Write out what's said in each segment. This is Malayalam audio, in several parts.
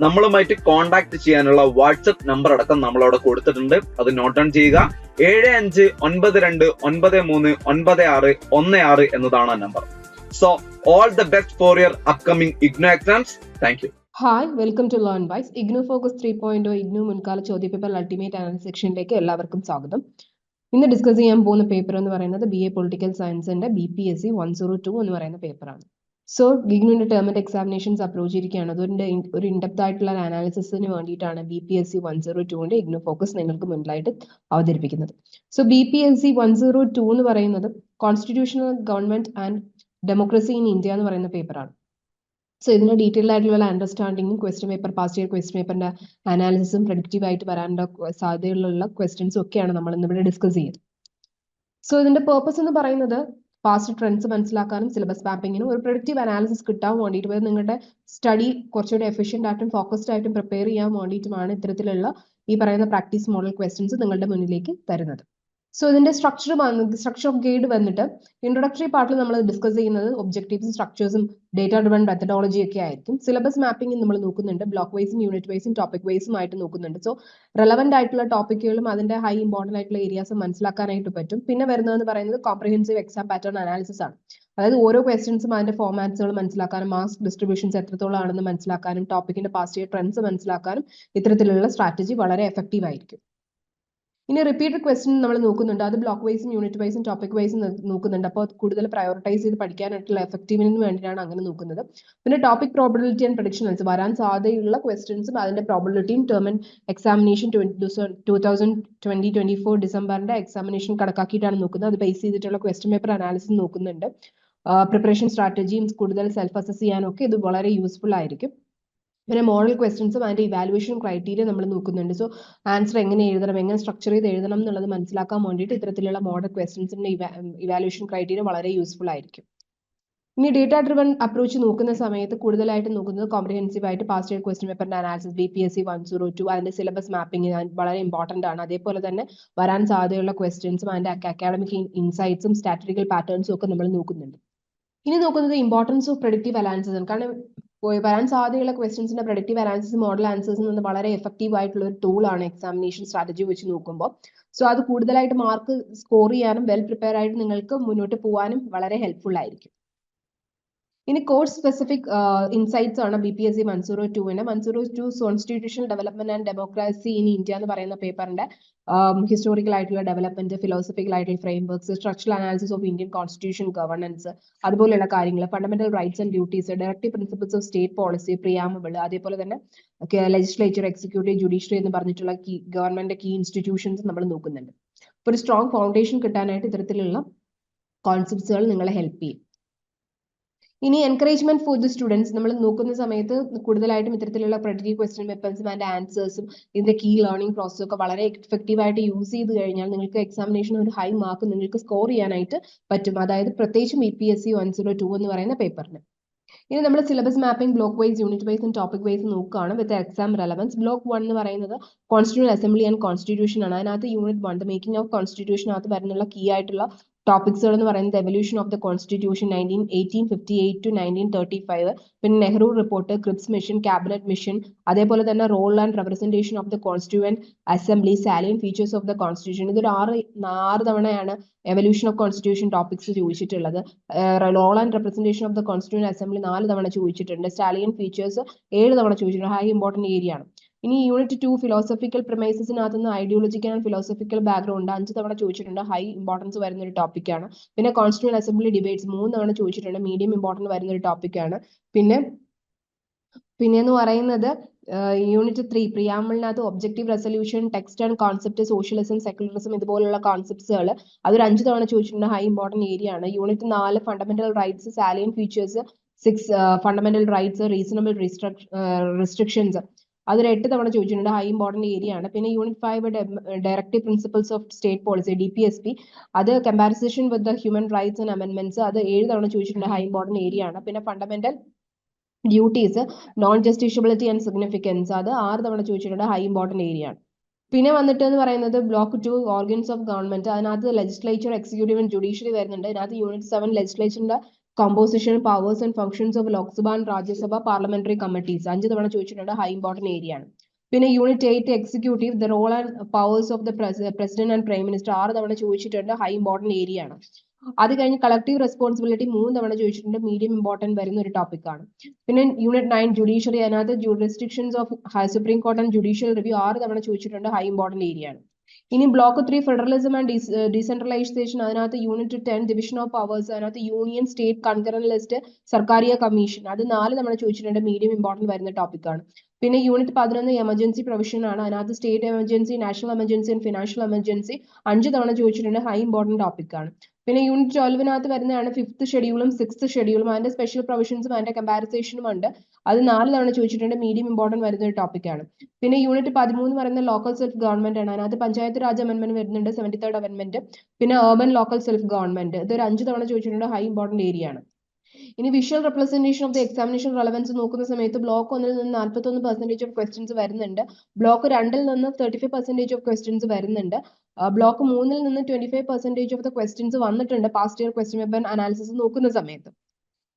നമ്മളുമായിട്ട് കോൺടാക്ട് ചെയ്യാനുള്ള വാട്സപ്പ് നമ്പർ അടക്കം നമ്മൾ അവിടെ കൊടുത്തിട്ടുണ്ട്. അത് നോട്ട് ഡൗൺ ചെയ്യുക. ഏഴ് അഞ്ച് ഒൻപത് രണ്ട് ഒൻപത് മൂന്ന് ഒൻപത് ആറ് ഒന്ന് ആറ് എന്നതാണ് ആ number so all the best for your upcoming IGNOU exams thank you hi welcome to learn wise IGNOU focus three point IGNOU മുൻകാല ചോദ്യ പേപ്പർ അൾട്ടിമേറ്റ് അനാലിസ് സെക്ഷനിലേക്ക് എല്ലാവർക്കും സ്വാഗതം. ഇന്ന് ഡിസ്കസ് ചെയ്യാൻ പോകുന്ന പേപ്പർ എന്ന് പറയുന്നത് ബി എ പൊളിറ്റിക്കൽ സയൻസിന്റെ B P S C one zero two എന്ന് പറയുന്ന പേപ്പറാണ് സോ ഗിഗ്നുവിന്റെ ടേം എക്സാമിനേഷൻസ് അപ്രോച്ച് ചെയ്തിരിക്കുകയാണ്. അതുകൊണ്ട് ഒരു ഇൻഡെപ്ത് ആയിട്ടുള്ള അനാലിസിസിന് വേണ്ടിയിട്ടാണ് B P S C one zero ടുവിന്റെ ഇഗ്നു ഫോക്കസ് നിങ്ങൾക്ക് മുന്നിലായിട്ട് അവതരിപ്പിക്കുന്നത്. So B P S C one zero two എന്ന് പറയുന്നത് constitutional government and democracy in India എന്ന് പറയുന്ന പേപ്പറാണ് സോ ഇതിന്റെ ഡീറ്റെയിൽഡ് ആയിട്ടുള്ള അണ്ടർസ്റ്റാൻഡിങ്ങും question paper past year question പേപ്പറിന്റെ അനാലിസിസും പ്രഡിക്റ്റീവ് ആയിട്ട് വരാനുള്ള സാധ്യതയുള്ള ക്വസ്റ്റ്യൻസും ഒക്കെയാണ് നമ്മൾ ഇന്ന് ഇവിടെ ഡിസ്കസ് ചെയ്യുന്നത്. സോ ഇതിന്റെ പേർപ്പസ് എന്ന് പറയുന്നത് പാസ്റ്റ് ട്രെൻഡ്സ് മനസ്സിലാക്കാനും സിലബസ് മാപ്പിങ്ങിനും ഒരു പ്രൊഡക്റ്റീവ് അനാലിസിസ് കിട്ടാൻ വേണ്ടിയിട്ട് അതായത് നിങ്ങളുടെ സ്റ്റഡി കുറച്ചുകൂടി എഫിഷ്യന്റ് ആയിട്ടും ഫോക്കസ്ഡ് ആയിട്ടും പ്രിപ്പയർ ചെയ്യാൻ വേണ്ടിയിട്ടുമാണ് ഇത്തരത്തിലുള്ള ഈ പറയുന്ന പ്രാക്ടീസ് മോഡൽ ക്വസ്റ്റ്യൻസ് നിങ്ങളുടെ മുന്നിലേക്ക് തരുന്നത്. സോ ഇതിന്റെ സ്ട്രക്ചർ സ്ട്രക്ചർ ഓഫ് ഗൈഡ് വന്നിട്ട് ഇൻട്രൊഡക്ടറി പാർട്ടിൽ നമ്മൾ ഡിസ്കസ് ചെയ്യുന്നത് ഒബ്ജക്റ്റീവ്സും സ്ട്രക്ചേഴ്സും ഡേറ്റ ഡ്രിവൺ മെത്തഡോളജി ഒക്കെ ആയിരിക്കും. സിലബസ് മാപ്പിംഗ് നമ്മൾ നോക്കുന്നുണ്ട് ബ്ലോക്ക് വൈസും യൂണിറ്റ് വൈസും ടോപ്പിക് വൈസും ആയിട്ട് നോക്കുന്നുണ്ട്. സോ റെലവെന്റ് ആയിട്ടുള്ള ടോപ്പിക്കുകളും അതിന്റെ ഹൈ ഇമ്പോർട്ടന്റ് ആയിട്ടുള്ള ഏരിയാസും മനസ്സിലാക്കാനായിട്ട് പറ്റും. പിന്നെ വരുന്നതെന്ന് പറയുന്നത് കോംപ്രിഹെൻസീവ് എക്സാം പാറ്റേൺ അനാലിസിസ് ആണ്. അതായത് ഓരോ ക്വസ്റ്റ്യൻസും അതിന്റെ ഫോർമാറ്റ്സുകൾ മനസ്സിലാക്കാനും മാർക്ക് ഡിസ്ട്രിബ്യൂഷൻസ് എത്രത്തോളം ആണെന്ന് മനസ്സിലാക്കാനും ടോപ്പിക്കിന്റെ പാസ്റ്റ് ഇയർ ട്രെൻഡ്സ് മനസ്സിലാക്കാനും ഇത്തരത്തിലുള്ള സ്ട്രാറ്റജി വളരെ എഫക്റ്റീവ് ആയിരിക്കും. ഇനി റിപ്പീറ്റഡ് ക്വസ്റ്റ്യൻ നമ്മൾ നോക്കുന്നുണ്ട്. അത് ബ്ലോക്ക് വൈസും യൂണിറ്റ് വൈസും ടോപ്പിക് വൈസും നോക്കുന്നുണ്ട്. അപ്പോൾ കൂടുതൽ പ്രയോറിറ്റൈസ് ചെയ്ത് പഠിക്കാനായിട്ടുള്ള എഫക്റ്റീവിന് വേണ്ടിയിട്ടാണ് അങ്ങനെ നോക്കുന്നത്. പിന്നെ ടോപ്പിക് പ്രോബിലിറ്റി ആൻഡ് പ്രഡിക്ഷൻസ് വരാൻ സാധ്യതയുള്ള ക്വസ്റ്റ്യൻസും അതിന്റെ പ്രോബിലിറ്റിയും term and examination two thousand twenty twenty four ഡിസംബറിന്റെ examination കണക്കാക്കിയിട്ടാണ് നോക്കുന്നത്. അത് ബേസ് ചെയ്തിട്ടുള്ള ക്വസ്റ്റ്യൻ പേപ്പർ അനാലിസിസ് നോക്കുന്നുണ്ട്. പ്രിപ്പറേഷൻ സ്ട്രാറ്റജിയും കൂടുതൽ സെൽഫ് അസസ് ചെയ്യാനൊക്കെ ഇത് വളരെ യൂസ്ഫുൾ ആയിരിക്കും. പിന്നെ മോഡൽ ക്വസ്റ്റ്യൻസും അതിന്റെ ഇവാലുവേഷൻ ക്രൈറ്റീരിയ നമ്മൾ നോക്കുന്നുണ്ട്. സോ ആൻസർ എങ്ങനെ എഴുതണം എങ്ങനെ സ്ട്രക്ചർ ചെയ്ത് എഴുതണം എന്നുള്ളത് മനസ്സിലാക്കാൻ വേണ്ടിയിട്ട് ഇത്തരത്തിലുള്ള മോഡൽ ക്വസ്റ്റ്യൻസിന്റെ ഇവാലുവേഷൻ ക്രൈറ്റീരിയ വളരെ യൂസ്ഫുൾ ആയിരിക്കും. ഇനി ഡേറ്റ ഡ്രിവൺ അപ്രോച്ച് നോക്കുന്ന സമയത്ത് കൂടുതലായിട്ട് നോക്കുന്നത് കോംപ്രിഹെൻസീവ് ആയിട്ട് പാസ്റ്റ് ഇയർ ക്വസ്റ്റ്യൻ പേപ്പറിന്റെ analysis B P S C one zero two അതിന്റെ സിലബസ് മാപ്പിംഗ് വളരെ ഇമ്പോർട്ടന്റ് ആണ്. അതേപോലെ തന്നെ വരാൻ സാധ്യതയുള്ള ക്വസ്റ്റ്യൻസും അതിന്റെ അക്കാഡമിക് ഇൻസൈറ്റ്സും സ്റ്റാറ്റിസ്റ്റിക്കൽ പാറ്റേൺസും ഒക്കെ നമ്മൾ നോക്കുന്നുണ്ട്. ഇനി നോക്കുന്നത് ഇമ്പോർട്ടൻസ് ഓഫ് പ്രൊഡക്റ്റീവ് അനാലിസിസ് ആണ്. കാരണം വരാൻ സാധ്യതയുള്ള ക്വസ്റ്റ്യൻസിന്റെ പ്രൊഡക്റ്റീവ് അനാലിസിസ് മോഡൽ ആൻസേഴ്സ് നിന്ന് വളരെ എഫക്റ്റീവ് ആയിട്ടുള്ള ഒരു ടൂൾ ആണ് എക്സാമിനേഷൻ സ്ട്രാറ്റജി വെച്ച് നോക്കുമ്പോൾ സോ അത് കൂടുതലായിട്ട് മാർക്ക് സ്കോർ ചെയ്യാനും വെൽ പ്രിപ്പയർ ആയിട്ട് നിങ്ങൾക്ക് മുന്നോട്ട് പോകാനും വളരെ ഹെൽപ്ഫുൾ ആയിരിക്കും. ഇനി കോഴ്സ് സ്പെസിഫിക് ഇൻസൈറ്റ്സ് ആണ് B P S C one zero ടുവിന് one zero two constitutional development and democracy in India എന്ന് പറയുന്ന പേപ്പറിന്റെ ഹിസ്റ്റോറിക്കൽ ആയിട്ടുള്ള ഡെവലപ്മെന്റ് ഫിലോസഫിക്കൽ ആയിട്ടുള്ള frameworks structural analysis of Indian constitution governance അതുപോലെയുള്ള കാര്യങ്ങൾ fundamental rights and duties directive principles of state policy preamble അതേപോലെ തന്നെ ലെജിസ്ലേച്ചർ എക്സിക്യൂട്ടീവ് ജുഡീഷ്യറി എന്ന് പറഞ്ഞിട്ടുള്ള കീ ഗവൺമെന്റ് കീ ഇൻസ്റ്റിറ്റ്യൂഷൻസ് നമ്മൾ നോക്കുന്നുണ്ട്. ഒരു സ്ട്രോങ് ഫൗണ്ടേഷൻ കിട്ടാനായിട്ട് ഇത്തരത്തിലുള്ള കോൺസെപ്റ്റ്സുകൾ നിങ്ങളെ ഹെൽപ്പ് ചെയ്യും. ഇനി എൻകറേജ്മെന്റ് ഫോർ ദി സ്റ്റുഡൻസ് നമ്മൾ നോക്കുന്ന സമയത്ത് കൂടുതലായിട്ടും ഇത്തരത്തിലുള്ള പ്രൊഡക്റ്റീവ് ക്വസ്റ്റ്യൻ പേപ്പേഴ്സും ആൻഡ് ആൻസേഴ്സും ഇതിന്റെ കീ ലേണിംഗ് പ്രോസസ്സും ഒക്കെ വളരെ എഫക്റ്റീവ് ആയിട്ട് യൂസ് ചെയ്ത് കഴിഞ്ഞാൽ നിങ്ങൾക്ക് എക്സാമിനേഷൻ ഒരു ഹൈ മാർക്ക് നിങ്ങൾക്ക് സ്കോർ ചെയ്യാനായിട്ട് പറ്റും. അതായത് പ്രത്യേകിച്ചും E P S C one zero two എന്ന് പറയുന്ന പേപ്പറിന് ഇനി നമ്മൾ syllabus mapping block wise unit wise and topic wise നോക്കുകയാണ് with exam relevance block one എന്ന് പറയുന്നത് കോൺസ്റ്റിറ്റ്യൂഷൻ അസംബ്ലി ആൻഡ് കോൺസ്റ്റിറ്റ്യൂഷൻ ആണ്. അതിനകത്ത് unit one the making of constitution കോൺസ്റ്റിറ്റ്യൂഷനകത്ത് വരുന്നുള്ള കീ ആയിട്ടുള്ള ടോപ്പിക്സുകൾ എന്ന് പറയുന്നത് evolution of the constitution nineteen eighteen fifty eight to nineteen thirty five പിന്നെ Nehru report Cripps mission cabinet mission അതേപോലെ തന്നെ role and representation of the constituent assembly salient features of the constitution ഇതൊരു ആറ് ആറ് തവണയാണ് എവല്യൂഷൻ ഓഫ് കോൺസ്റ്റിറ്റ്യൂഷൻ ടോപ്പിക്സ് ചോദിച്ചിട്ടുള്ളത്. Role and representation of the constituent assembly നാല് തവണ ചോദിച്ചിട്ടുണ്ട്. സ്റ്റാലിയൻ ഫീച്ചേഴ്സ് ഏഴ് തവണ ചോദിച്ചിട്ടുണ്ട്. ഹൈ ഇമ്പോർട്ടന്റ് ഏരിയ ആണ്. ഇനി യൂണിറ്റ് ടു ഫിലോസഫിക്കൽ പ്രമേസസിനകത്ത് നിന്ന് ഐഡിയോളജിക്കൽ ആൻഡ് ഫിലോസഫിക്കൽ ബാക്ക്ഗ്രൗണ്ട് അഞ്ച് തവണ ചോദിച്ചിട്ടുണ്ട്. ഹൈ ഇമ്പോർട്ടൻസ് വരുന്ന ഒരു ടോപ്പിക്കാണ് പിന്നെ കോൺസ്റ്റിറ്റ്യൂൺ അസംബ്ലി ഡിബേറ്റ്സ് മൂന്ന് തവണ ചോദിച്ചിട്ടുണ്ട്. മീഡിയം ഇമ്പോർട്ടന്റ് വരുന്ന ഒരു ടോപ്പിക്കാണ് പിന്നെ പിന്നെ എന്ന് പറയുന്നത് unit three പ്രിയാമ്പിളിനകത്ത് objective resolution text and concept socialism secularism ഇതുപോലുള്ള കോൺസെപ്റ്റ്സുകൾ അതൊരു അഞ്ച് തവണ ചോദിച്ചിട്ടുണ്ട്. ഹൈ ഇമ്പോർട്ടന്റ് ഏരിയ ആണ്. യൂണിറ്റ് നാല് fundamental rights salient features six fundamental rights reasonable restrictions അതൊരു എട്ട് തവണ ചോദിച്ചിട്ടുണ്ട്. ഹൈ ഇമ്പോർട്ടന്റ് ഏരിയ ആണ്. പിന്നെ unit five directive principles of state policy D P S P അത് comparison with the human rights and അമെൻമെന്റ്സ് അത് ഏഴ് തവണ ചോദിച്ചിട്ടുണ്ട്. ഹൈ ഇമ്പോർട്ടന്റ് ഏരിയ ആണ്. പിന്നെ fundamental duties non justiciability and significance അത് ആറ് തവണ ചോദിച്ചിട്ടുണ്ട്. ഹൈ ഇമ്പോർട്ടന്റ് ഏരിയ ആണ്. പിന്നെ വന്നിട്ട് എന്ന് പറയുന്നത് block two organs of government അതിനകത്ത് ലെജിസ്ലേച്ചർ എക്സിക്യൂട്ടീവ് ആൻഡ് ജുഡീഷ്യറി വരുന്നുണ്ട്. അതിനകത്ത് unit seven ലെജിസ്ലേച്ചറിന്റെ composition powers and functions of Lok Sabha and Rajya Sabha parliamentary committees അഞ്ച് തവണ ചോദിച്ചിട്ടുണ്ട്. ഹൈ ഇമ്പോർട്ടന്റ് ഏരിയ ആണ്. പിന്നെ unit eight executive the role and powers of the president and prime minister ആറ് തവണ ചോദിച്ചിട്ടുണ്ട്. ഹൈ ഇമ്പോർട്ടന്റ് ഏരിയ ആണ്. അത് കഴിഞ്ഞ് കളക്ടീവ് റെസ്പോൺസിബിലിറ്റി മൂന്ന് തവണ ചോദിച്ചിട്ടുണ്ട്. മീഡിയം ഇമ്പോർട്ടന്റ് വരുന്ന ഒരു ടോപ്പിക് ആണ്. പിന്നെ യൂണിറ്റ് നയൻ ജുഡീഷ്യറി അതിനകത്ത് jurisdictions of supreme court and judicial review ആറ് തവണ ചോദിച്ചിട്ടുണ്ട്. ഹൈ ഇമ്പോർട്ടന്റ് ഏരിയ ആണ്. ഇനി block three federalism and decentralisation. അതിനകത്ത് unit ten division of powers അതിനകത്ത് union state concurrent list Sarkaria commission. അത് നാല് നമ്മൾ ചോദിച്ചിട്ടുണ്ട്. മീഡിയം ഇമ്പോർട്ടന്റ് വരുന്ന ടോപ്പിക് ആണ്. പിന്നെ യൂണിറ്റ് പതിനൊന്ന് എമർജൻസി പ്രൊവിഷൻ ആണ്. അതിനകത്ത് state emergency national emergency and financial emergency അഞ്ച് തവണ ചോദിച്ചിട്ടുണ്ട്. ഹൈ ഇമ്പോർട്ടന്റ് ടോപ്പിക് ആണ്. പിന്നെ യൂണിറ്റ് ട്വൽവിനകത്ത് വരുന്നതാണ് ഫിഫ്ത്ത് ഷെഡ്യൂളും സിക്സ്ത് ഷെഡ്യൂളും അതിന്റെ സ്പെഷ്യൽ പ്രൊവിഷൻസും അതിന്റെ കമ്പാരിസേഷനും ഉണ്ട്. അത് നാല് തവണ ചോദിച്ചിട്ടുണ്ട്. മീഡിയം ഇമ്പോർട്ടന്റ് വരുന്ന ഒരു ടോപ്പിക്കാണ് പിന്നെ യൂണിറ്റ് പതിമൂന്ന് പറയുന്ന ലോക്കൽ സെൽഫ് ഗവൺമെന്റ് ആണ്. അതിനകത്ത് പഞ്ചായത്ത് രാജ് അമെന്റ്മെന്റ് വരുന്നുണ്ട്. സെവന്റി തേർഡ് അമെന്റ്മെന്റ് പിന്നെ അർബൻ ലോക്കൽ സെൽഫ് ഗവൺമെന്റ് ഇതൊരു അഞ്ച് തവണ ചോദിച്ചിട്ടുണ്ട്. ഹൈ ഇമ്പോർട്ടന്റ് ഏരിയ ആണ്. ഇനി visual representation of the examination relevance നോക്കുന്ന സമയത്ത് ബ്ലോക്ക് ഒന്നിൽ നിന്ന് നാൽപ്പത്തൊന്ന് പെർസെന്റേജ് ഓഫ് ക്വസ്റ്റ്യൻസ് വരുന്നുണ്ട്. ബ്ലോക്ക് രണ്ടിൽ നിന്ന് thirty five percentage of questions വരുന്നുണ്ട് ബ്ലോക്ക് മൂന്നിൽ നിന്ന് twenty five percentage of the questions വന്നിട്ടുണ്ട് past year question paper analysis നോക്കുന്ന സമയത്ത്.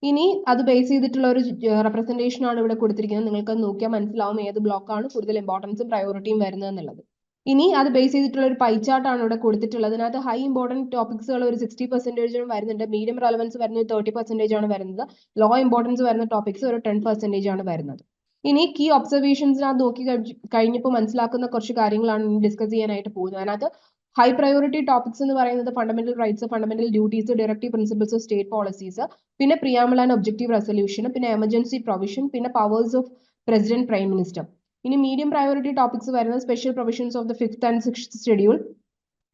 ഇനി അത് ബേസ് ചെയ്തിട്ടുള്ള ഒരു റെപ്രസെന്റേഷൻ ആണ് ഇവിടെ കൊടുത്തിരിക്കുന്നത്. നിങ്ങൾക്ക് നോക്കിയാൽ മനസ്സിലാവും ഏത് ബ്ലോക്കാണ് കൂടുതൽ ഇമ്പോർട്ടൻസും പ്രയോറിറ്റിയും വരുന്നത് എന്നുള്ളത്. ഇനി അത് ബേസ് ചെയ്തിട്ടുള്ള ഒരു പൈ ചാർട്ടാണ് ഇവിടെ കൊടുത്തിട്ടുള്ളത്. അതിനകത്ത് ഹൈ ഇമ്പോർട്ടന്റ് ടോപ്പിക്സുകൾ ഒരു സിക്സ്റ്റി പെർസെന്റേജ് വരുന്നുണ്ട്. മീഡിയം റെലവൻസ് വരുന്നത് തേർട്ടി പെർസെന്റേജ് ആണ് വരുന്നത്. ലോ ഇമ്പോർട്ടൻസ് വരുന്ന ടോപ്പിക്സ് ഒരു ടെൻ പെർസെന്റേജ് ആണ് വരുന്നത്. ഇനി കീ ഒബ്സർവേഷൻസിനകത്ത് നോക്കി കഴിഞ്ഞപ്പോൾ മനസ്സിലാക്കുന്ന കുറച്ച് കാര്യങ്ങളാണ് ഡിസ്കസ് ചെയ്യാനായിട്ട് പോകുന്നത്. അതിനകത്ത് ഹൈ പ്രയോറിറ്റി ടോപ്പിക്സ് എന്ന് പറയുന്നത് fundamental rights fundamental duties directive principles state policies പിന്നെ പ്രിയാമ്പിൾ ആൻഡ് ഒബ്ജക്റ്റീവ് റെസൊല്യൂഷൻ പിന്നെ എമർജൻസി പ്രൊവിഷൻ പിന്നെ powers of president prime minister ഇനി മീഡിയം പ്രയോറിറ്റി ടോപ്പിക്സ് വരുന്നത് special provisions of the fifth and sixth schedule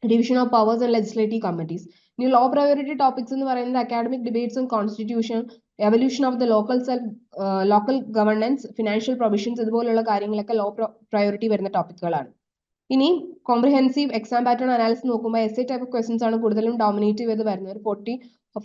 division of powers and legislative committees ഇനി ലോ പ്രയോറിറ്റി ടോപ്പിക്സ് എന്ന് പറയുന്നത് academic debates and constitution evolution of the local self local governance financial provisions ഇതുപോലുള്ള കാര്യങ്ങളൊക്കെ ലോ പ്രയോറിറ്റി വരുന്ന ടോപ്പിക്കുകളാണ് ഇനി കോംപ്രിഹെൻസീവ് എക്സാം പാറ്റേൺ അനാലിസിസ് നോക്കുമ്പോൾ എസ് എ ടൈപ്പ് ക്വസ്റ്റൻസ് ആണ് കൂടുതലും ഡോമിനേറ്റ് ചെയ്ത് വരുന്നത്. ഒരു ഫോർട്ടി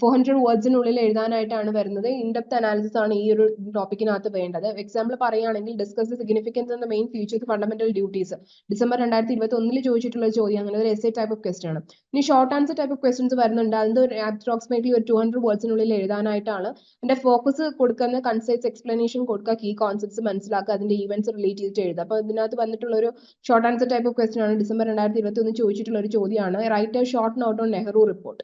ഫോർ ഹൺഡ്രഡ് വേർഡ്സിനുള്ളിൽ എഴുതാനായിട്ടാണ് വരുന്നത്. ഇൻഡെപ്ത് അനാലിസിസ് ആണ് ഈ ഒരു ടോപ്പിക്കിനകത്ത് വേണ്ടത്. എക്സാമ്പിൾ പറയുകയാണെങ്കിൽ discuss significance and main features fundamental duties December രണ്ടായിരത്തി ഇരുപത്തി ഒന്നിൽ ചോദിച്ചിട്ടുള്ള ചോദ്യം അങ്ങനെ ഒരു S A type of question ആണ്. ഇനി short answer type of questions വരുന്നുണ്ട്. അതിന്റെ ഒരു അപ്രോക്സിമേറ്റ്ലി ഒരു ടു ഹൺഡ്രഡ് വേർഡ്സിനുള്ളിൽ എഴുതാനായിട്ടാണ്. എന്റെ ഫോക്കസ് കൊടുക്കുന്ന കൺസൈസ് എക്സ്പ്ലനേഷൻ കൊടുക്കുക കീ കോൺസെപ്റ്റ്സ് മനസ്സിലാക്കുക അതിന്റെ ഈവൻസ് റിലേറ്റ് ചെയ്തിട്ട് എഴുതുക. അപ്പോൾ ഇതിനകത്ത് വന്നിട്ടുള്ള ഒരു short answer type of question ആണ് ഡിസംബർ രണ്ടായിരത്തി ഇരുപത്തി ഒന്ന് ചോദിച്ചിട്ടുള്ള ഒരു ചോദ്യമാണ്. Write a short note on Nehru report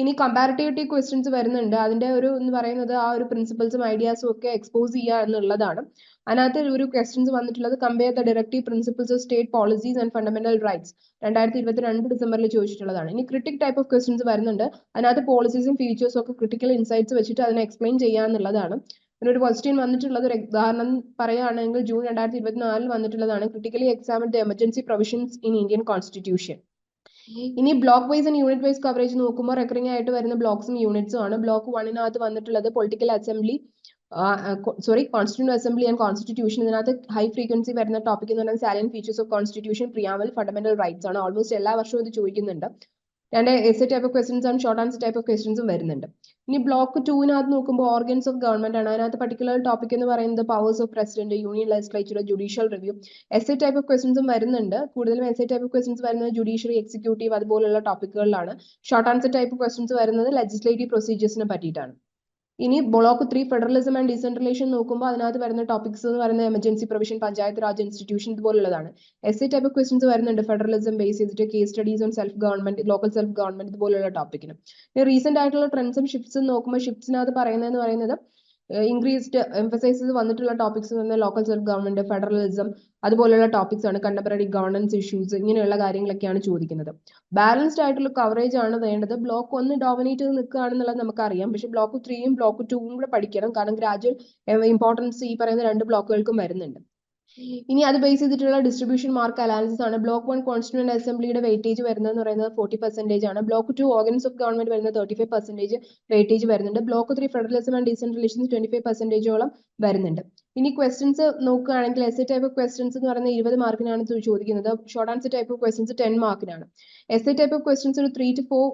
ഇനി കമ്പാരിറ്റീവിറ്റി ക്വസ്റ്റ്യൻസ് വരുന്നുണ്ട്. അതിന്റെ ഒരു എന്ന് പറയുന്നത് ആ ഒരു പ്രിൻസിപ്പൾസും ഐഡിയാസും ഒക്കെ എക്സ്പോസ് ചെയ്യുക എന്നുള്ളതാണ്. അതിനകത്ത് ഒരു ക്വസ്റ്റ്യൻസ് വന്നിട്ടുള്ളത് compare the directive principles of state policies and fundamental rights രണ്ടായിരത്തി ഇരുപത്തി രണ്ട് ഡിസംബറിൽ ചോദിച്ചിട്ടുള്ളതാണ്. ഇനി ക്രിട്ടിക് ടൈപ്പ് ഓഫ് ക്വസ്റ്റ്യൻസ് വരുന്നുണ്ട്. അതിനകത്ത് പോളിസീസും ഫീച്ചേഴ്സും ഒക്കെ ക്രിട്ടിക്കൽ ഇൻസൈറ്റ്സ് വെച്ചിട്ട് അതിനെ എക്സ്പ്ലെയിൻ ചെയ്യുക എന്നുള്ളതാണ്. പിന്നെ ഒരു ക്വസ്റ്റ്യൻ വന്നിട്ടുള്ളത് ഒരു ഉദാഹരണം പറയുകയാണെങ്കിൽ ജൂൺ രണ്ടായിരത്തി ഇരുപത്തിനാലിൽ വന്നിട്ടുള്ളതാണ്. Critically examine the emergency provisions in Indian constitution ഇനി block wise and unit wise coverage നോക്കുമ്പോൾ റെക്കറിംഗ് ആയിട്ട് വരുന്ന ബ്ലോക്സും യൂണിറ്റ്സും ആണ്. ബ്ലോക്ക് വണ്ണിനകത്ത് വന്നിട്ടുള്ളത് political assembly sorry constituent assembly and constitution ഇതിനകത്ത് ഹൈ ഫ്രീക്വൻസി വരുന്ന ടോപ്പിക് എന്ന് പറയുന്നത് salient features of constitution preamble fundamental rights ആണ്. ഓൾമോസ്റ്റ് എല്ലാ വർഷവും ഇത് ചോദിക്കുന്നുണ്ട്. രണ്ട് എസ് ടൈപ്പ് ഓഫ് ക്വസ്റ്റൻസ് ആണ് ഷോർട്ട് ആൻസർ ടൈപ്പ് ഓഫ് ക്വസ്റ്റൻസും വരുന്നുണ്ട്. ഇനി ബ്ലോക്ക് ടൂവിനകത്ത് നോക്കുമ്പോൾ ഓർഗൻസ് ഓഫ് ഗവൺമെന്റ് ആണ്. അതിനകത്ത് പർട്ടിക്കുലർ ടോപ്പിക് എന്ന് പറയുന്നത് powers of president union legislature judicial review S A type of ക്വസ്റ്റൻസും വരുന്നുണ്ട്. കൂടുതലും S A type of questions വരുന്നത് ജുഡീഷ്യറി എക്സിക്യൂട്ടീവ് അതുപോലുള്ള ടോപ്പിക്കുകളിലാണ് ഷോർട്ട് ആൻസർ ടൈപ്പ് ക്വസ്റ്റൻസ് വരുന്നത് ലെജിസ്ലേറ്റീവ് പ്രൊസീജിയേഴ്സിനെ പറ്റിയിട്ടാണ്. ഇനി block three federalism and decentralisation നോക്കുമ്പോൾ അതിനകത്ത് വരുന്ന ടോപ്പിക്സ് എന്ന് പറയുന്നത് emergency provision panchayat raj institution ഇതുപോലുള്ളതാണ്. S A type questions വരുന്നുണ്ട്. ഫെഡറലിസം ബേസ് ചെയ്തിട്ട് case studies on self government local self government ഇതുപോലുള്ള ടോപ്പിക്കിന് റീസെന്റ് ആയിട്ടുള്ള ട്രെൻഡ്സും ഷിഫ്റ്റ്സും നോക്കുമ്പോൾ ഷിഫ്റ്റ്സിനകത്ത് പറയുന്നതെന്ന് പറയുന്നത് ഇൻക്രീസ്ഡ് എംഫസൈസസ് വന്നിട്ടുള്ള ടോപ്പിക്സ് എന്ന് ലോക്കൽ സെൽഫ് ഗവൺമെന്റ് ഫെഡറലിസം അതുപോലെയുള്ള ടോപ്പിക്സ് ആണ് കണ്ടംപററി ഗവർണൻസ് ഇഷ്യൂസ് ഇങ്ങനെയുള്ള കാര്യങ്ങളൊക്കെയാണ് ചോദിക്കുന്നത്. ബാലൻസ്ഡ് ആയിട്ടുള്ള കവറേജ് ആണ് വേണ്ടത്. ബ്ലോക്ക് ഒന്ന് ഡോമിനേറ്റ് ചെയ്ത് നിൽക്കുകയാണെന്നുള്ളത് നമുക്കറിയാം. പക്ഷേ ബ്ലോക്ക് ത്രീയും ബ്ലോക്ക് ടൂവും കൂടെ പഠിക്കണം. കാരണം ഗ്രാജുവൽ ഇമ്പോർട്ടൻസ് ഈ പറയുന്ന രണ്ട് ബ്ലോക്കുകൾക്കും വരുന്നുണ്ട്. ഇനി അത് ബേസ് ചെയ്തിട്ടുള്ള ഡിസ്ട്രിബ്യൂഷൻ മാർക്ക് അനാലിസിസ് ആണ്. ബ്ലോക്ക് വൺ കോൺസ്റ്റിറ്റ്യൂന്റ് അസംബ്ലിയുടെ വെയിറ്റേജ് വരുന്നത് പറയുന്നത് ഫോർട്ടി പെർസെന്റേജ് ആണ്. Block two organs of government വരുന്നത് തേർട്ടി ഫൈവ് പെർസെന്റേജ് വെയിറ്റേജ് വരുന്നുണ്ട്. Block three federalism and decentralisation twenty five പെർസെന്റേജോളം വരുന്നുണ്ട്. ഇനി ക്വസ്റ്റ്യൻസ് നോക്കുകയാണെങ്കിൽ S A type of questions എന്ന് പറയുന്നത് ഇരുപത് മാർക്കിനാണ് ചോദിക്കുന്നത്. Short answer type of questions ten മാർക്കിനാണ് S A type of questions ഒരു ത്രീ ടു ഫോർ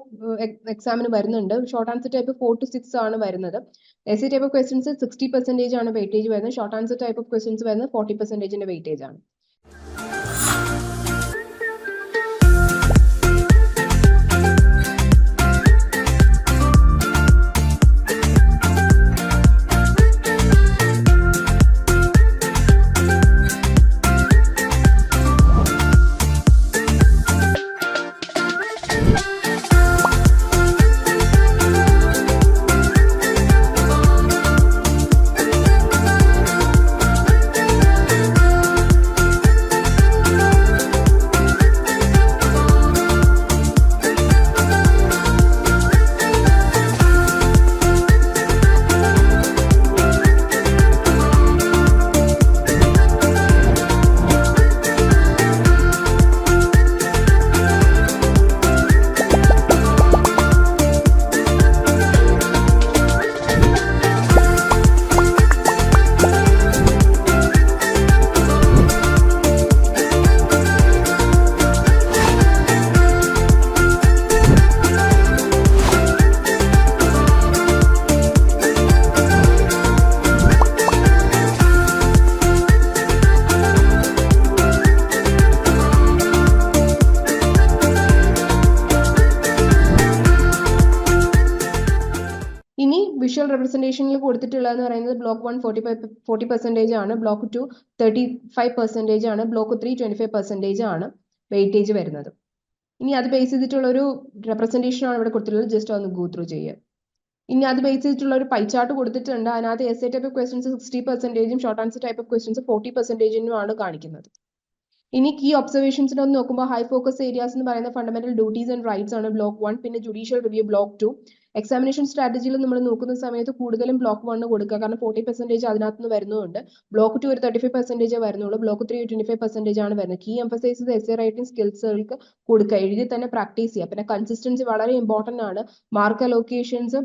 എക്സാമിന് വരുന്നുണ്ട്. Short answer type four to six ആണ് വരുന്നത്. S A type of questions sixty percentage ആണ് വെയിറ്റേജ് വരുന്നത്. Short answer type of questions വരുന്നത് ഫോർട്ടി പെർസെന്റേജിന്റെ വെയിറ്റേജ് ആണ്. കൊടുത്തിട്ടുള്ളതെന്ന് പറയുന്നത് block one forty five forty percentage ആണ്. Block two thirty five percentage ആണ്. Block three twenty five percentage ആണ് വെയിറ്റേജ് വരുന്നത്. ഇനി അത് ബേസ് ചെയ്തിട്ടുള്ള ഒരു റെപ്രസെന്റേഷൻ ആണ് ഇവിടെ കൊടുത്തിട്ടുള്ളത്. ജസ്റ്റ് ഒന്ന് ഗോ ത്രൂ ചെയ്യുക. ഇനി അത് ബേസ് ചെയ്തിട്ടുള്ള ഒരു പൈ ചാർട്ട് കൊടുത്തിട്ടുണ്ട്. അതിനകത്ത് S A type of questions sixty പെർസെന്റേജും short answer type of questions forty പെർസെന്റേജിനും ആണ് കാണിക്കുന്നത്. ഇനി കീ ഒബ്സർവേഷൻസിന് ഒന്ന് നോക്കുമ്പോൾ ഹൈ ഫോക്കസ് ഏരിയാസ് എന്ന് പറയുന്ന ഫണ്ടമെന്റൽ ഡ്യൂട്ടീസ് ആൻഡ് റൈറ്റ്സ് ആണ് ബ്ലോക്ക് വൺ പിന്നെ judicial review block two examination സ്ട്രാറ്റജിയിൽ നമ്മൾ നോക്കുന്ന സമയത്ത് കൂടുതലും ബ്ലോക്ക് വണ്ണ് കൊടുക്കുക. കാരണം ഫോർട്ടി പെർസെന്റേജ് അതിനകത്ത് നിന്ന് വരുന്നുണ്ട്. ബ്ലോക്ക് ടു ഒരു തേർട്ടി ഫൈവ് പെർസെന്റേജ് വരുന്നുള്ളൂ. Block three twenty five percentage ആണ് വരുന്നത്. Key emphasises S A writing സ്കിൽസുകൾക്ക് കൊടുക്കുക. എഴുതി തന്നെ പ്രാക്ടീസ് ചെയ്യുക. പിന്നെ കൺസിസ്റ്റൻസി വളരെ ഇമ്പോർട്ടന്റ് ആണ്. മാർക്ക് അലോക്കേഷൻസ്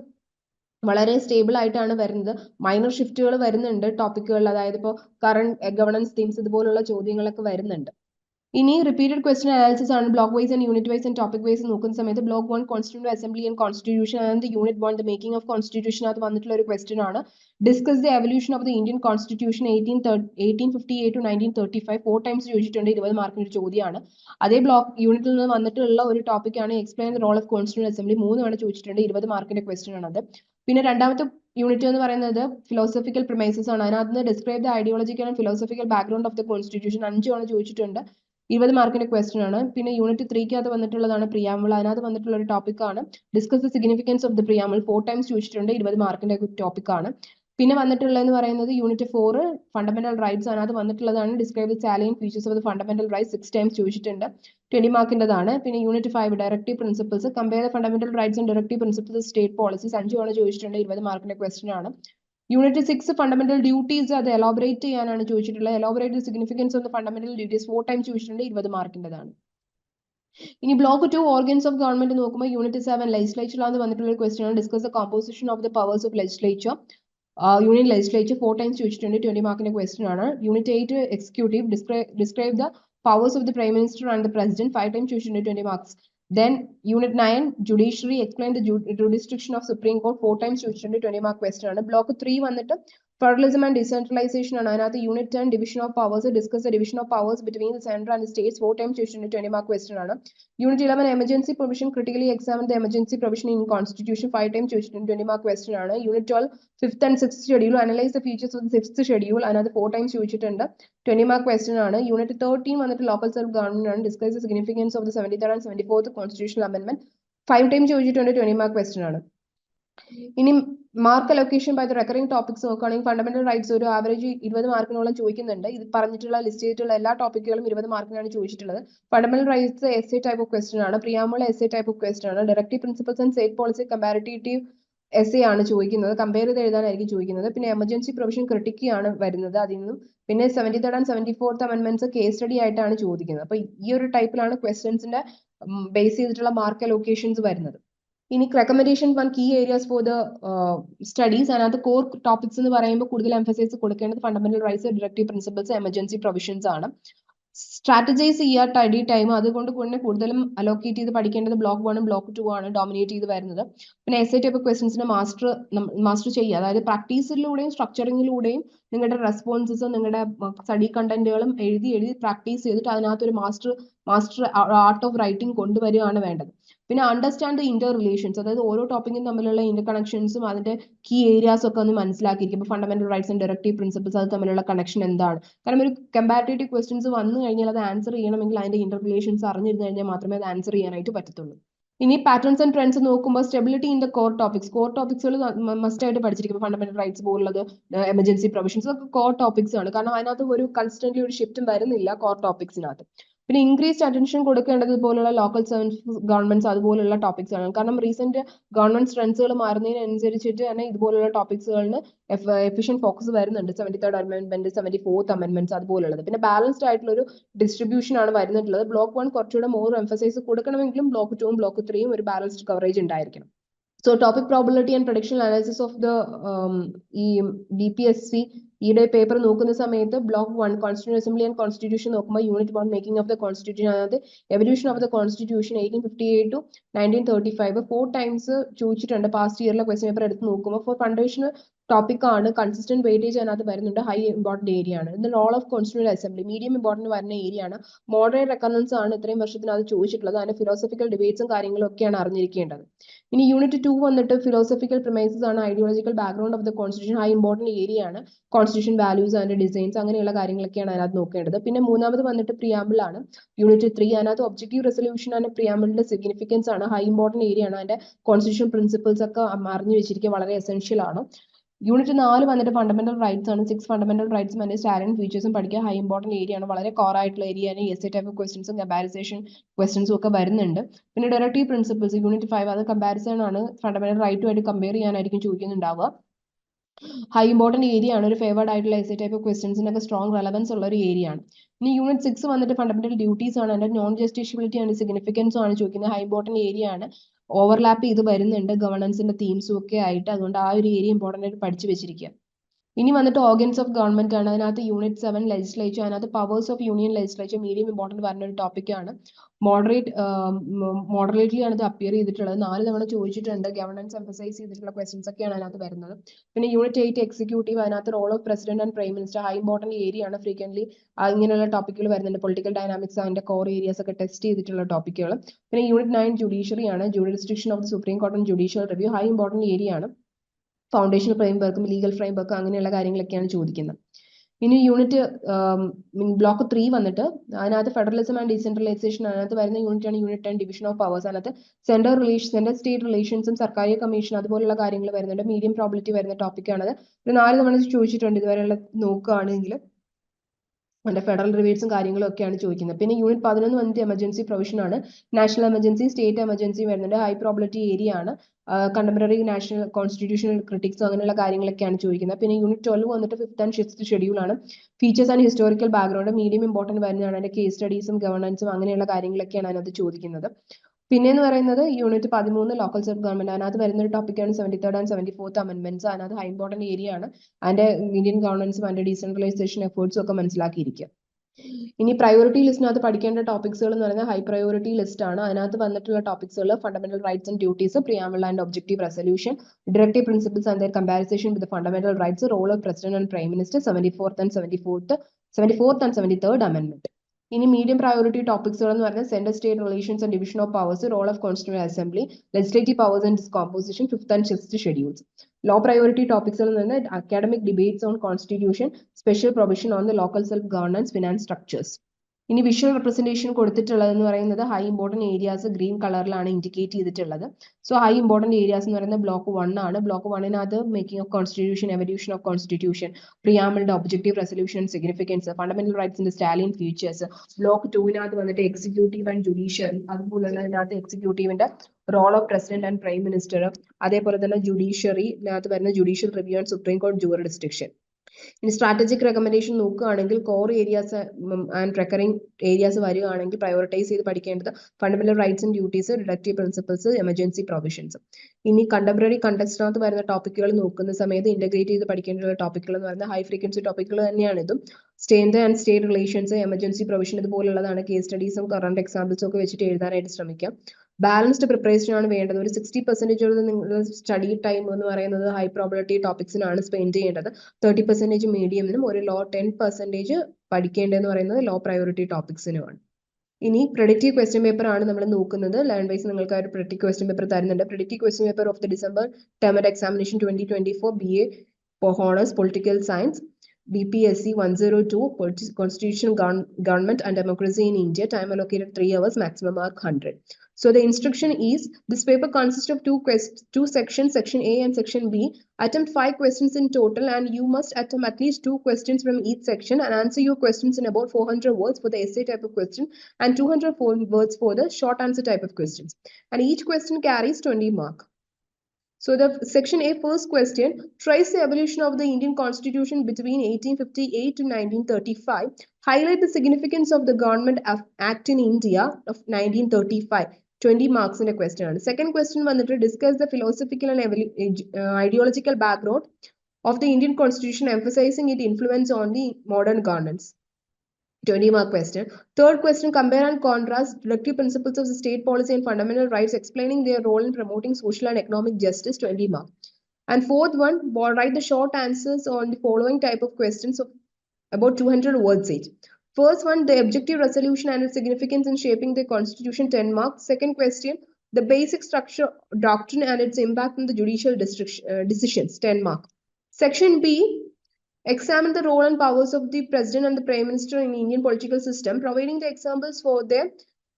വളരെ സ്റ്റേബിൾ ആയിട്ടാണ് വരുന്നത്. മൈനർ ഷിഫ്റ്റുകൾ വരുന്നുണ്ട്. ടോപ്പിക്കുകളിൽ അതായത് ഇപ്പോൾ കറണ്ട് ഗവർണൻസ് തീംസ് ഇതുപോലുള്ള ചോദ്യങ്ങളൊക്കെ വരുന്നുണ്ട്. ഇനി റിപ്പീറ്റഡ് ക്വസ്റ്റൻ അനാലിസിസ് ആണ് block wise and unit wise and topic wise നോക്കുന്ന സമയത്ത് block one constituent assembly and constitution and unit one the making of constitution അത് വന്നിട്ടുള്ള ഒരു ക്വസ്റ്റൻ ആണ്. Discuss the evolution of the Indian constitution eighteen eighteen fifty eight to nineteen thirty five four times ചോദിച്ചിട്ടുണ്ട് ഇരുപത് മാർക്കിന് ഒരു ചോദ്യമാണ് അതേ ബ്ലോക്ക് യൂണിറ്റിൽ നിന്ന് വന്നിട്ടുള്ള ഒരു ടോപ്പിക് ആണ് explain the role of constituent assembly മൂന്ന് തവണ ചോദിച്ചിട്ടുണ്ട് ഇരുപത് മാർക്കിന്റെ ക്വസ്റ്റൻ ആണത്. പിന്നെ രണ്ടാമത്തെ യൂണിറ്റ് എന്ന് പറയുന്നത് ഫിലോസഫിക്കൽ പ്രിമൈസസ് ആണ്. അതിനകത്ത് describe the ideological and philosophical background of the constitution അഞ്ച് തവണ ചോദിച്ചിട്ടുണ്ട്. ഇരുപത് മാർക്കിന്റെ ക്വസ്റ്റൻ ആണ്. പിന്നെ യൂണിറ്റ് ത്രീക്കകത്ത് വന്നിട്ടുള്ളതാണ് പ്രിയാമ്പിൾ അതിനകത്ത് വന്നിട്ടുള്ള ഒരു ടോപ്പിക് ആണ്. Discuss the significance of the preamble four times ചോദിച്ചിട്ടുണ്ട്. ഇരുപത് മാർക്കിന്റെ ടോപ്പിക് ആണ്. പിന്നെ വന്നിട്ടുള്ളതെന്ന് പറയുന്നത് യൂണിറ്റ് ഫോർ ഫണ്ടമെന്റൽ റൈറ്റ്സ് അതിനകത്ത് വന്നിട്ടുള്ളതാണ്. Describe the salient features of the fundamental rights six times ചോദിച്ചിട്ടുണ്ട്. ട്വന്റി മാർക്കിന്റെതാണ് പിന്നെ unit five directive principles compare fundamental rights and directive principles state policies ആണ് ചോദിച്ചിട്ടുണ്ട്. ഇരുപത് മാർക്കിന്റെ ക്വസ്റ്റൻ ആണ്. യൂണിറ്റ് സിക്സ് ഫണ്ടമെന്റൽ ഡ്യൂട്ടീസ് അത് എലോബറേറ്റ് ചെയ്യാനാണ് ചോദിച്ചിട്ടുള്ളത്. Elaborate significance of fundamental duties four time ചോദിച്ചിട്ടുണ്ട്? ഇരുപത് മാർക്കിന്റെതാണ് ഇനി block two organs of government നോക്കുമ്പോൾ യൂണിറ്റ് സെവൻ ലെജിസ്ലേച്ചറിലാണ് വന്നിട്ടുള്ള ഒരു ക്വസ്റ്റൻ ആണ്. Discuss the composition of the powers of legislature union legislature four times ചോദിച്ചിട്ടുണ്ട്. ട്വന്റി മാർക്കിന്റെ ക്വസ്റ്റൻ ആണ്. Unit eight executive describe the powers of the prime minister and the president five time ചോദിച്ചിട്ടുണ്ട് twenty marks then unit nine judiciary explain the jurisdiction of supreme court four times ചോദിച്ചിട്ടുണ്ട് ട്വന്റി മാർക്ക് ക്വസ്റ്റൻ ആണ്. ബ്ലോക്ക് ത്രീ വന്നിട്ട് ഫെഡറലിസം ആൻഡ് ഡിസെൻട്രലൈസേഷൻ ആണ്. അതിനകത്ത് unit ten division of powers discuss division of powers between the central and states four times ചോദിച്ചിട്ടുണ്ട് ട്വന്റി മാർക്ക് ക്വസ്റ്റൻ ആണ്. Unit eleven emergency provision critically examine the emergency provision in constitution five time ചോദിച്ചിട്ടുണ്ട് ട്വന്റി മാർക്ക് ക്വസ്റ്റൻ ആണ്. Unit twelve fifth and six schedule analyse the features of six schedule അതിനകത്ത് ഫോർ ടൈംസ് ചോദിച്ചിട്ടുണ്ട്. ട്വന്റി മാർക്ക് ക്വസ്റ്റൻ ആണ്. യൂണിറ്റ് തേർട്ടീൻ വന്നിട്ട് ലോക്കൽ സെൽഫ് ഗവൺമെന്റ് ആണ്. Discuss the significance of the seventy third and seventy fourth constitutional amendment five time ചോദിച്ചിട്ടുണ്ട് ട്വന്റി മാർക്ക് ക്വസ്റ്റൻ ആണ്. ഇനി mark allocation by the recurring topics നോക്കുകയാണെങ്കിൽ ഫണ്ടമെന്റൽ റൈറ്റ്സ് ഒരു ആവറേജ് ഇരുപത് മാർക്കിനോളം ചോദിക്കുന്നുണ്ട്. ഇത് പറഞ്ഞിട്ടുള്ള ലിസ്റ്റ് ചെയ്തിട്ടുള്ള എല്ലാ ടോപ്പിക്കുകളും ഇരുപത് മാർക്കിനാണ് ചോദിച്ചിട്ടുള്ളത്. Fundamental rights S A type of question ആണ് പ്രിയാമുള്ള S A type of question ആണ് directive principles and state policy comparative S A ആണ് ചോദിക്കുന്നത്. കമ്പയർ ചെയ്ത് എഴുതാനായിരിക്കും ചോദിക്കുന്നത്. പിന്നെ എമർജൻസി പ്രൊവിഷൻ ക്രിട്ടിക് ആണ് വരുന്നത് അതിൽ നിന്നും. പിന്നെ seventy third and seventy fourth amendments case study ആയിട്ടാണ് ചോദിക്കുന്നത്. അപ്പൊ ഈ ഒരു ടൈപ്പിലാണ് ക്വസ്റ്റ്യൻസിന്റെ ബേസ് ചെയ്തിട്ടുള്ള മാർക്ക് അലൊക്കേഷൻസ് വരുന്നത്. ഇനി recommendation one key areas for the studies അതിനകത്ത് കോർ ടോപ്പിക്സ് എന്ന് പറയുമ്പോൾ കൂടുതൽ എംഫസൈസ് കൊടുക്കേണ്ടത് fundamental rights directive principles emergency provisions ആണ്. സ്ട്രാറ്റജൈസ് ചെയ്യുക ടൈഡി ടൈം അതുകൊണ്ട് തന്നെ കൂടുതലും അലോക്കേറ്റ് ചെയ്ത് പഠിക്കേണ്ടത് ബ്ലോക്ക് വണ്ണും ബ്ലോക്ക് ടു ആണ് ഡോമിനേറ്റ് ചെയ്ത് വരുന്നത്. പിന്നെ എസ് ഐ ടൈപ്പ് ക്വസ്റ്റൻസിന് മാസ്റ്റർ മാസ്റ്റർ ചെയ്യുക. അതായത് പ്രാക്ടീസിലൂടെയും സ്ട്രക്ചറിങ്ങിലൂടെയും നിങ്ങളുടെ റെസ്പോൺസസും നിങ്ങളുടെ സ്റ്റഡി കണ്ടന്റുകളും എഴുതി എഴുതി പ്രാക്ടീസ് ചെയ്തിട്ട് അതിനകത്ത് ഒരു master master art of writing കൊണ്ടുവരികയാണ് വേണ്ടത്. പിന്നെ അണ്ടർസ്റ്റാൻഡ് ദി ഇന്റർ റിലേഷൻസ് അതായത് ഓരോ ടോപ്പിക്കും തമ്മിലുള്ള ഇന്റർ കണക്ഷൻസും അതിന്റെ കീ ഏരിയാസ് ഒക്കെ ഒന്ന് മനസ്സിലാക്കിയിരിക്കും. ഇപ്പൊ fundamental rights and directive principles അത് തമ്മിലുള്ള കണക്ഷൻ എന്താണ്? കാരണം ഒരു കമ്പാരിറ്റീവ് ക്വസ്റ്റ്യൻസ് വന്നു കഴിഞ്ഞാൽ അത് ആൻസർ ചെയ്യണമെങ്കിൽ അതിന്റെ ഇന്റർ റിലേഷൻസ് അറിഞ്ഞിരുന്നു കഴിഞ്ഞാൽ മാത്രമേ അത് ആൻസർ ചെയ്യാനായിട്ട് പറ്റത്തുള്ളൂ. ഇനി പാറ്റേൺസ് ആൻഡ് ട്രെൻഡ്സ് നോക്കുമ്പോൾ stability in the core topics core ടോപ്പിക്സുകൾ must ആയിട്ട് പഠിച്ചിരിക്കും. ഫണ്ടമെന്റൽ റൈറ്റ്സ് പോലുള്ളത് എമർജൻസി പ്രൊവിഷൻസ് ഒക്കെ കോർ ടോപ്പിക്സ് ആണ്. കാരണം അതിനകത്ത് ഒരു കൺസ്റ്റന്റ്ലി ഒരു ഷിഫ്റ്റും വരുന്നില്ല കോർ ടോപ്പിക്സിനകത്ത് പിന്നെ ഇൻക്രീസ്ഡ് അറ്റൻഷൻ കൊടുക്കേണ്ടത് ഇതുപോലുള്ള ലോക്കൽ സർവീസ് ഗവൺമെന്റ്സ് അതുപോലുള്ള ടോപ്പിക്സ് ആണ്. കാരണം റീസെന്റ് ഗവൺമെന്റ് ട്രെൻഡ്സുകൾ മാറുന്നതിനനുസരിച്ചിട്ട് തന്നെ ഇതുപോലുള്ള ടോപ്പിക്സുകളിന് എഫിഷ്യൻ ഫോക്കസ് വരുന്നുണ്ട് seventy third amendment seventy fourth amendments അതുപോലുള്ളത്. പിന്നെ ബാലൻസ്ഡ് ആയിട്ടുള്ള ഒരു ഡിസ്ട്രിബ്യൂഷൻ ആണ് വരുന്നിട്ടുള്ളത്. ബ്ലോക്ക് വൺ കുറച്ചുകൂടെ മോർ എംഫസൈസ് കൊടുക്കണമെങ്കിലും ബ്ലോക്ക് ടൂവും ബ്ലോക്ക് ത്രീയും ഒരു ബാലൻസ്ഡ് കവറേജ് ഉണ്ടായിരിക്കണം. So topic probability and prediction analysis of the E D P S C ഈയുടെ പേപ്പർ നോക്കുന്ന സമയത്ത് block one constitution assembly and constitution നോക്കുമ്പോൾ unit one making of the constitution അതായത് evolution of the constitution eighteen fifty eight to nineteen thirty five four times ചോദിച്ചിട്ടുണ്ട് പാസ്റ്റ് ഇയറിലെ ക്വസ്റ്റ്യൻ പേപ്പർ എടുത്ത് നോക്കുമ്പോൾ ഫോർ ഫണ്ടേഷൻ ടോപ്പിക് ആണ്. കൺസിസ്റ്റന്റ് വെയിറ്റേജ് അതിനകത്ത് വരുന്നുണ്ട്. ഹൈ ഇമ്പോർട്ടന്റ് ഏരിയ ആണ്. ഇത് role of constituent assembly medium important വരുന്ന ഏരിയ ആണ്. മോഡറേറ്റ് റെക്കറൻസ് ആണ് ഇത്രയും വർഷത്തിനകത്ത് ചോദിച്ചിട്ടുള്ളത്. അതിന്റെ ഫിലോസഫിക്കൽ ഡിബേറ്റ്സും കാര്യങ്ങളും ഒക്കെയാണ് അറിഞ്ഞിരിക്കേണ്ടത്. ഇനി യൂണിറ്റ് ടു വന്നിട്ട് ഫിലോസഫിക്കൽ പ്രിമൈസസ് ആണ്. Ideological background of the constitution high important area ആണ്. കോൺസ്റ്റിറ്റ്യൂഷൻ വാല്യൂസ് ആൻഡ് ഡിസൈൻസ് അങ്ങനെയുള്ള കാര്യങ്ങളൊക്കെയാണ് അതിനകത്ത് നോക്കേണ്ടത്. പിന്നെ മൂന്നാമത് വന്നിട്ട് പ്രിയാമ്പിൾ ആണ്. യൂണിറ്റ് ത്രീ അതിനകത്ത് ഒബ്ജക്റ്റീവ് റെസൊല്യൂഷൻ ആണ്. പ്രിയാമ്പിളിന്റെ സിഗ്നിഫിക്കൻസ് ആണ്. ഹൈ ഇമ്പോർട്ടന്റ് ഏരിയ ആണ്. അതിന്റെ കോൺസ്റ്റിറ്റ്യൂഷൻ പ്രിൻസിപ്പിൾസ് ഒക്കെ അറിഞ്ഞു വെച്ചിരിക്കുക. വളരെ എസെൻഷ്യൽ ആണ്. യൂണിറ്റ് നാല് വന്നിട്ട് ഫണ്ടമെന്റൽ റൈറ്റ്സ് ആണ്. സിക്സ് ഫണ്ടമെന്റൽ റൈറ്റ്സും അതിന്റെ സ്റ്റാൻഡേർഡ് ഫീച്ചേഴ്സും പഠിക്കുക ഹൈ ഇമ്പോർട്ടന്റ് ഏരിയ ആണ്. വളരെ കോർ ആയിട്ടുള്ള ഏരിയ ആണ് എസ് എ ടൈപ്പ് ക്വസ്റ്റൻസും കമ്പാരിസേഷൻ ക്വസ്റ്റൻസും ഒക്കെ വരുന്നുണ്ട്. പിന്നെ ഡയറക്റ്റീവ് പ്രിൻസിപ്പിൾസ് യൂണിറ്റ് ഫൈവ് അത് കമ്പാരിസൺ ആണ്. ഫണ്ടമെന്റൽ റൈറ്റുമായിട്ട് കമ്പയർ ചെയ്യാനായിരിക്കും ചോദിക്കുന്നുണ്ടാവുക. ഹൈ ഇമ്പോർട്ടന്റ് ഏരിയ ആണ്. ഒരു ഫേവേർഡ് ആയിട്ടുള്ള എസ് എ ടൈപ്പ് ക്വസ്റ്റൻസിനൊക്കെ സ്ട്രോങ് റെലവൻസ് ഉള്ള ഒരു ഏരിയ ആണ്. ഇനി യൂണിറ്റ് സിക്സ് വന്നിട്ട് ഫണ്ടമെന്റൽ ഡ്യൂട്ടീസ് ആണ്. അതിന്റെ നോൺ ജസ്റ്റിഷ്യബിലിറ്റി ആൻഡ് സിഗ്നിഫിക്കൻസും ആണ് ചോദിക്കുന്നത്. ഹൈ ഇമ്പോർട്ടന്റ് ഏരിയ ആണ്. ഓവർലാപ്പ് ചെയ്ത് വരുന്നുണ്ട് ഗവർണൻസിന്റെ തീംസും ഒക്കെ ആയിട്ട്. അതുകൊണ്ട് ആ ഒരു ഏരിയ ഇമ്പോർട്ടന്റ് ആയിട്ട് പഠിച്ചു വെച്ചിരിക്കുക ഇനി വന്നിട്ട് ഓർഗൻസ് ഓഫ് ഗവൺമെന്റ് ആണ്. അതിനകത്ത് യൂണിറ്റ് സെവൻ ലെജിസ്ലേച്ചർ അതിനകത്ത് powers of union legislature medium important പറഞ്ഞ ഒരു ടോപ്പിക്കാണ് മോഡറേറ്റ് മോഡറേറ്റ്ലി ആണ് ഇത് അപ്പിയർ ചെയ്തിട്ടുള്ളത്. നാല് തവണ ചോദിച്ചിട്ടുണ്ട്. ഗവർണൻസ് എംഫസൈസ് ചെയ്തിട്ടുള്ള ക്വസ്റ്റൻസ് ഒക്കെയാണ് അതിനകത്ത് വരുന്നത്. പിന്നെ യൂണിറ്റ് എയ്റ്റ് എക്സിക്യൂട്ടീവ് അതിനകത്ത് role of president and prime minister high important area ആണ് ഫ്രീക്വൻലി ഇങ്ങനെയുള്ള ടോപ്പിക്കുകൾ വരുന്നുണ്ട്. പൊളിറ്റിക്കൽ ഡൈനാമിക്സ് അതിന്റെ കോർ ഏരിയസ് ഒക്കെ ടെസ്റ്റ് ചെയ്തിട്ടുള്ള ടോപ്പിക്കുകൾ പിന്നെ യൂണിറ്റ് നയൻ ജുഡീഷ്യറി ആണ്. Jurisdiction of supreme court and judicial review high important area ആണ്. ഫൗണ്ടേഷൻ ഫ്രെയിംവർക്കും ലീഗൽ ഫ്രെയിം വർക്കും അങ്ങനെയുള്ള കാര്യങ്ങളൊക്കെയാണ് ചോദിക്കുന്നത്. ഇനി യൂണിറ്റ് ബ്ലോക്ക് ത്രീ വന്നിട്ട് അതിനകത്ത് ഫെഡറലിസം ആൻഡ് ഡീസെൻട്രലൈസേഷൻ അതിനകത്ത് വരുന്ന യൂണിറ്റ് ആണ് unit and division of powers അതിനകത്ത് സെൻട്രൽ റിലേഷൻ സെൻട്രൽ സ്റ്റേറ്റ് റിലേഷൻസും സർക്കാർ കമ്മീഷൻ അതുപോലുള്ള കാര്യങ്ങൾ വരുന്നുണ്ട്. മീഡിയം പ്രോബിലിറ്റി വരുന്ന ടോപ്പിക്കാണത് ഒരു നാല് തവണ ചോദിച്ചിട്ടുണ്ട് ഇതുവരെയുള്ള നോക്കുകയാണെങ്കിൽ അതിന്റെ ഫെഡറൽ റിവേറ്റ്സും കാര്യങ്ങളും ഒക്കെയാണ് ചോദിക്കുന്നത്. പിന്നെ യൂണിറ്റ് പതിനൊന്ന് വന്നിട്ട് എമർജൻസി പ്രൊവിഷൻ ആണ്. നാഷണൽ എമർജൻസി സ്റ്റേറ്റ് എമർജൻസി വരുന്നുണ്ട്. ഹൈ പ്രോബിലിറ്റി ഏരിയ ആണ്. കണ്ടംപററി നാഷണൽ കോൺസ്റ്റിറ്റ്യൂഷണൽ ക്രിട്ടിക്സ് അങ്ങനെയുള്ള കാര്യങ്ങളൊക്കെയാണ് ചോദിക്കുന്നത്. പിന്നെ യൂണിറ്റ് ട്വൽവ് വന്നിട്ട് ഫിഫ്ത്ത് ആൻഡ് സിക്സ്ത് ഷെഡ്യൂൾ ആണ്. Features and historical background medium important വരുന്നതാണ്. അതിന്റെ കേസ് സ്റ്റഡീസും ഗവർണൻസും അങ്ങനെയുള്ള കാര്യങ്ങളൊക്കെയാണ് അതിനകത്ത് ചോദിക്കുന്നത്. പിന്നെ എന്ന് പറയുന്നത് യൂണിറ്റ് പതിമൂന്ന് ലോക്കൽ സെൽഫ് ഗവൺമെന്റ് അതിനകത്ത് വരുന്ന ഒരു ടോപ്പിക്കാണ് seventy third and seventy fourth amendments അതിനകത്ത് ഹൈ ഇമ്പോർട്ടന്റ് ഏരിയ ആണ്. അതിന്റെ ഇന്ത്യൻ ഗവൺമെന്റ്സ് അതിന്റെ ഡീസെൻട്രലൈസേഷൻ എഫേർട്സും ഒക്കെ മനസ്സിലാക്കിയിരിക്കുക. ഇനി പ്രയോറിറ്റി ലിസ്റ്റിനകത്ത് പഠിക്കേണ്ട ടോപ്പിക്സുകൾ എന്ന് പറയുന്നത് ഹൈ പ്രയോറിറ്റി ലിസ്റ്റ് ആണ്. അതിനകത്ത് വന്നിട്ടുള്ള ടോപ്പിക്സുകൾ fundamental rights and duties preamble and objective resolution directive principles and comparison with fundamental rights role of president and prime minister seventy fourth and seventy fourth seventy fourth and seventy third amendment ഇനി മീഡിയം പ്രയോറിറ്റി ടോപ്പിക്സുകൾ എന്ന് പറഞ്ഞാൽ central state relations and division of powers role of constitution assembly legislative powers and composition fifth and sixth schedules low priority topics എന്ന് പറഞ്ഞാൽ academic debates on constitution special provision on the local self governance finance structures ഇനി വിഷ്വൽ റെപ്രസെന്റേഷൻ കൊടുത്തിട്ടുള്ളത് എന്ന് പറയുന്നത് ഹൈ ഇമ്പോർട്ടന്റ് ഏരിയാസ് ഗ്രീൻ കളറിലാണ് ഇൻഡിക്കേറ്റ് ചെയ്തിട്ടുള്ളത്. സോ ഹൈ ഇമ്പോർട്ടന്റ് ഏരിയാസ് എന്ന് പറയുന്നത് ബ്ലോക്ക് വൺ ആണ്. Block വണ്ണിനകത്ത് making of constitution evolution of constitution പ്രിയാമിളുടെ objective resolution significance fundamental റൈറ്റ്സിന്റെ സ്റ്റാലിയൻ ഫീച്ചേഴ്സ് ബ്ലോക്ക് ടൂവിനകത്ത് വന്നിട്ട് എക്സിക്യൂട്ടീവ് ആൻഡ് ജുഡീഷ്യറി അതുപോലെ തന്നെ അതിനകത്ത് എക്സിക്യൂട്ടീവിന്റെ role of president and prime minister അതേപോലെ തന്നെ ജുഡീഷ്യറി ഇതിനകത്ത് വരുന്ന ജുഡീഷ്യൽ റിവ്യൂ ആൻഡ് സുപ്രീം കോടതി ജൂറിഡിസ്ട്രിക്ഷൻ ഇനി സ്ട്രാറ്റജിക് റെക്കമെൻഡേഷൻ നോക്കുകയാണെങ്കിൽ core areas and recurring areas വരികയാണെങ്കിൽ പ്രയോറിറ്റൈസ് ചെയ്ത് പഠിക്കേണ്ടത് fundamental rights and duties directive principles emergency provisions ഇനി കണ്ടംപററി കണ്ടക്സ്റ്റിനകത്ത് വരുന്ന ടോപ്പിക്കുകൾ നോക്കുന്ന സമയത്ത് ഇന്റഗ്രേറ്റ് ചെയ്ത് പഠിക്കേണ്ട ടോപ്പിക്കുകൾ എന്ന് പറയുന്നത് ഹൈ ഫ്രീക്വൻസി ടോപ്പിക്കുകൾ തന്നെയാണ് ഇതും. State and state relations emergency provision ഇതുപോലുള്ളതാണ് case സ്റ്റഡീസും കറണ്ട് എക്സാമ്പിൾസും ഒക്കെ വെച്ചിട്ട് എഴുതാനായിട്ട് ശ്രമിക്കാം. ബാലൻസ്ഡ് പ്രിപ്പറേഷൻ ആണ് വേണ്ടത് ഒരു സിക്സ്റ്റി പെർസെന്റേജ് നിങ്ങളുടെ സ്റ്റഡി ടൈം എന്ന് പറയുന്നത് ഹൈ പ്രോബിലിറ്റി ടോപ്പിക്സിനാണ് സ്പെൻഡ് ചെയ്യേണ്ടത് തേർട്ടി പെർസെന്റേജ് മീഡിയമിനും ഒരു ലോ ടെൻ പെർസെന്റേജ് പഠിക്കേണ്ടതെന്ന് പറയുന്നത് ലോ പ്രയോറിറ്റി ടോപ്പിക്സിനുമാണ് ഇനി പ്രെഡിക്റ്റീവ് ക്വസ്റ്റ്യൻ പേപ്പർ ആണ് നമ്മൾ നോക്കുന്നത് ലേൺ വൈസ് നിങ്ങൾക്ക് ആ ഒരു പ്രെഡിക്റ്റീവ് ക്വസ്റ്റ്യൻ പേപ്പർ തരുന്നുണ്ട് predictive question paper of the December term end examination twenty twenty four B A honours political science BPSC 102 Politi- Constitution, Govern- Government and Democracy in India. Time allocated three hours, maximum mark 100. So the instruction is this paper consists of two two sections, section A and section B. Attempt five questions in total, and you must attempt at least two questions from each section and answer your questions in about 400 words for the essay type of question and 204 words for the short answer type of questions. And each question carries 20 mark. So the section A first question, trace the evolution of the Indian constitution between 1858 to 1935. Highlight the significance of the Government Act in India of 1935. 20 marks in a question. Second question വന്നിട്ട് discuss the philosophical and evolu- age- uh, ideological background of the Indian constitution emphasizing its influence on the modern governance. 20 mark question. Third question, compare and contrast directive principles of the state policy and fundamental rights, explaining their role in promoting social and economic justice, 20 mark. And fourth one, bo- write the short answers on the following type of questions of about 200 words each. First one, the objective resolution and its significance in shaping the constitution, 10 marks. Second question, the basic structure, doctrine and its impact on the judicial district, uh, decisions, 10 mark. Section B, examine the role and powers of the president and the prime minister in Indian political system, providing the examples for their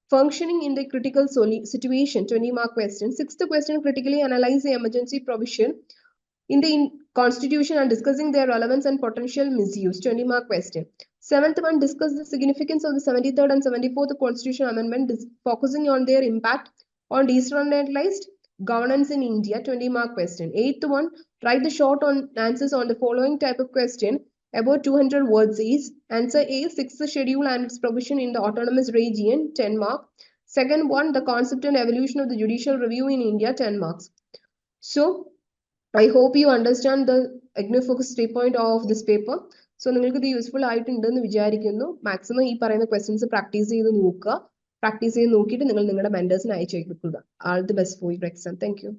functioning in the critical situation, 20 mark question. Sixth question, critically analyze the emergency provision in the in- constitution and discussing their relevance and potential misuse, 20 mark question. Seventh one, discuss the significance of the 73rd and 74th constitutional amendment, focusing on their impact on decentralized governance in India, 20 mark question. Eighth one, write the short on answers on the following type of question about 200 words each. Answer A, sixth schedule and its provision in the autonomous region, 10 mark. Second one, the concept and evolution of the judicial review in India, 10 marks. So, I hope you understand the Ignifocus 3.0 point of this paper. So നിങ്ങൾക്ക് ഇത് യൂസ്ഫുൾ ആയിട്ടുണ്ട് എന്ന് വിചാരിക്കുന്നു. മാക്സിമം ഈ പറയുന്ന ക്വസ്റ്റ്യൻസ് പ്രാക്ടീസ് ചെയ്ത് നോക്കുക. പ്രാക്ടീസ് ചെയ്ത് നോക്കിയിട്ട് നിങ്ങൾ നിങ്ങളുടെ മെന്റേഴ്സിന് അയച്ചു കൊടുക്കുക all the best for your exam thank you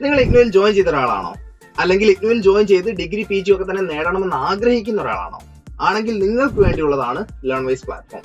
നിങ്ങൾ ഇഗ്നുവിൽ ജോയിൻ ചെയ്ത ഒരാളാണോ? അല്ലെങ്കിൽ ഇഗ്നുവിൽ ജോയിൻ ചെയ്ത് ഡിഗ്രി പി ജി ഒക്കെ തന്നെ നേടണമെന്ന് ആഗ്രഹിക്കുന്ന ഒരാളാണോ? ആണെങ്കിൽ നിങ്ങൾക്ക് വേണ്ടിയുള്ളതാണ് ലേൺ വൈസ് പ്ലാറ്റ്ഫോം